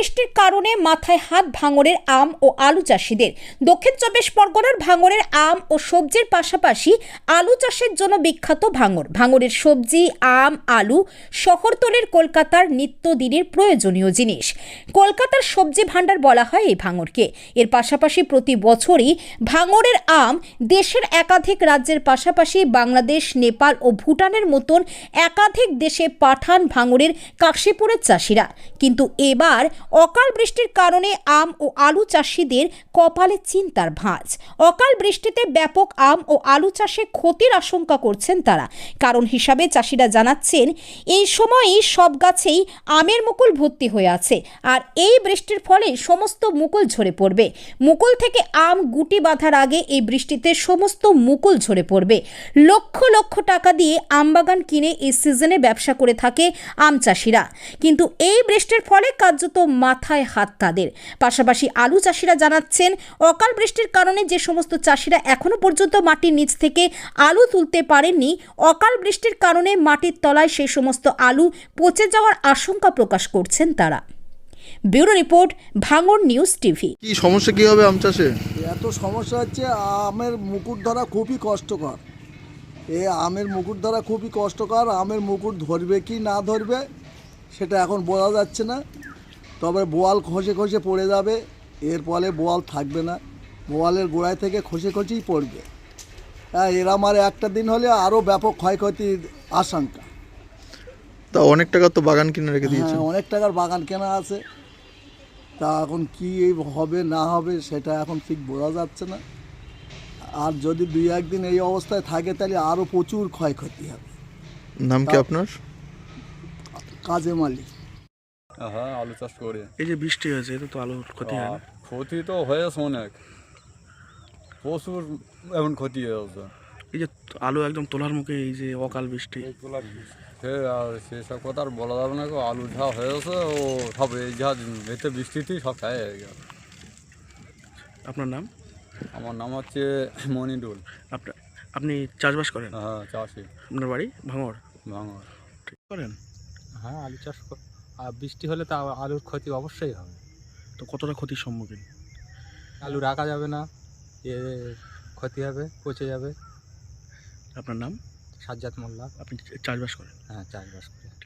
বৃষ্টির কারণে মাথায় হাত ভাঙরের আম ও আলু চাষিদের। দক্ষিণ চব্বিশ পরগনার ভাঙরের আম ও সবজির পাশাপাশি আলু চাষের জন্য বিখ্যাত ভাঙর। ভাঙরের সবজি, আম, আলু শহরতলের কলকাতার নিত্যদিনের প্রয়োজনীয় জিনিস। কলকাতার সবজি ভাণ্ডার বলা হয় এই ভাঙরকে। এর পাশাপাশি প্রতি বছরই ভাঙরের আম দেশের একাধিক রাজ্যের পাশাপাশি বাংলাদেশ, নেপাল ও ভুটানের মতন একাধিক দেশে পাঠান ভাঙরের কাশীপুরের চাষিরা। কিন্তু এবার অকাল বৃষ্টির কারণে আম ও আলু চাষিদের কপালে চিন্তার ভাঁজ। অকাল বৃষ্টিতে ব্যাপক আম ও আলু চাষে ক্ষতির আশঙ্কা করছেন তারা। কারণ হিসাবে চাষিরা জানাচ্ছেন, এই সময়ই সব গাছেই আমের মুকুল ভর্তি হয়ে আছে আর এই বৃষ্টির ফলে সমস্ত মুকুল ঝরে পড়বে। মুকুল থেকে আম গুটি বাঁধার আগে এই বৃষ্টিতে সমস্ত মুকুল ঝরে পড়বে। লক্ষ লক্ষ টাকা দিয়ে আমবাগান কিনে এই সিজনে ব্যবসা করে থাকে আম চাষিরা। কিন্তু এই বৃষ্টির ফলে কার্যত মাথায় হাত তাদের। পাশাপাশি আলু চাষিরা জানাচ্ছেন অকাল বৃষ্টির কারণে যে সমস্ত চাষিরা এখনও পর্যন্ত মাটির নিচ থেকে আলু তুলতে পারেননি অকাল বৃষ্টির কারণে মাটির তলায় সেই সমস্ত আলু পচে যাওয়ার আশঙ্কা প্রকাশ করছেন তারা। Bureau report Bhangar news TV. কি সমস্যা কি হবে আম চাষে? এত সমস্যা হচ্ছে আমের মুকুট ধরা খুবই কষ্টকর। এ আমের মুকুট ধরা খুবই কষ্টকর আমের মুকুট ধরবে কি না ধরবে সেটা এখন বোঝা যাচ্ছে না। তবে বোয়াল খসে খসে পড়ে যাবে এর ফলে বোয়াল থাকবে না। বোয়ালের গোড়ায় থেকে খসে খসেই পড়বে। হ্যাঁ এর আমার একটা দিন হলে আরও ব্যাপক ক্ষয়ক্ষতির আশঙ্কা। তা অনেক টাকা তো বাগান কিনে রেখে দিয়েছে হ্যাঁ অনেক টাকার বাগান কেনা আছে। তা এখন কি হবে না হবে সেটা এখন ঠিক বোঝা যাচ্ছে না। আর যদি দুই একদিন এই অবস্থায় থাকে তাহলে আরও প্রচুর ক্ষয়ক্ষতি হবে। নাম কি আপনার? কাজে মালিক হ্যাঁ আলু চাষ করি। এই যে বৃষ্টি হয়েছে এতে তো আলুর ক্ষতি হয় না? ক্ষতি তো হয়েছে অনেক। প্রচুর এমন ক্ষতি হয়েছে এই যে আলু একদম তোলার মুখে এই যে অকাল বৃষ্টি। সে আর সেসব কথা আর বলা যাবে না গো। আলু যা হয়েছে ও সব এই যা এতে বৃষ্টিতেই সব খায় হয়ে গেল। আপনার নাম? আমার নাম হচ্ছে মনিডুল আপনার আপনি চাষবাস করেন? হ্যাঁ চাষি। আপনার বাড়ি? ভাঙর ভাঙর ঠিক করেন? হ্যাঁ আলু চাষ কর- আর বৃষ্টি হলে তা আলুর ক্ষতি অবশ্যই হবে। তো কতটা ক্ষতির সম্মুখীন? আলু রাখা যাবে না এ ক্ষতি হবে পচে যাবে। আপনার নাম? সাজ্জাদ মোল্লা। আপনি চাষবাস করেন? হ্যাঁ চাষবাস করে।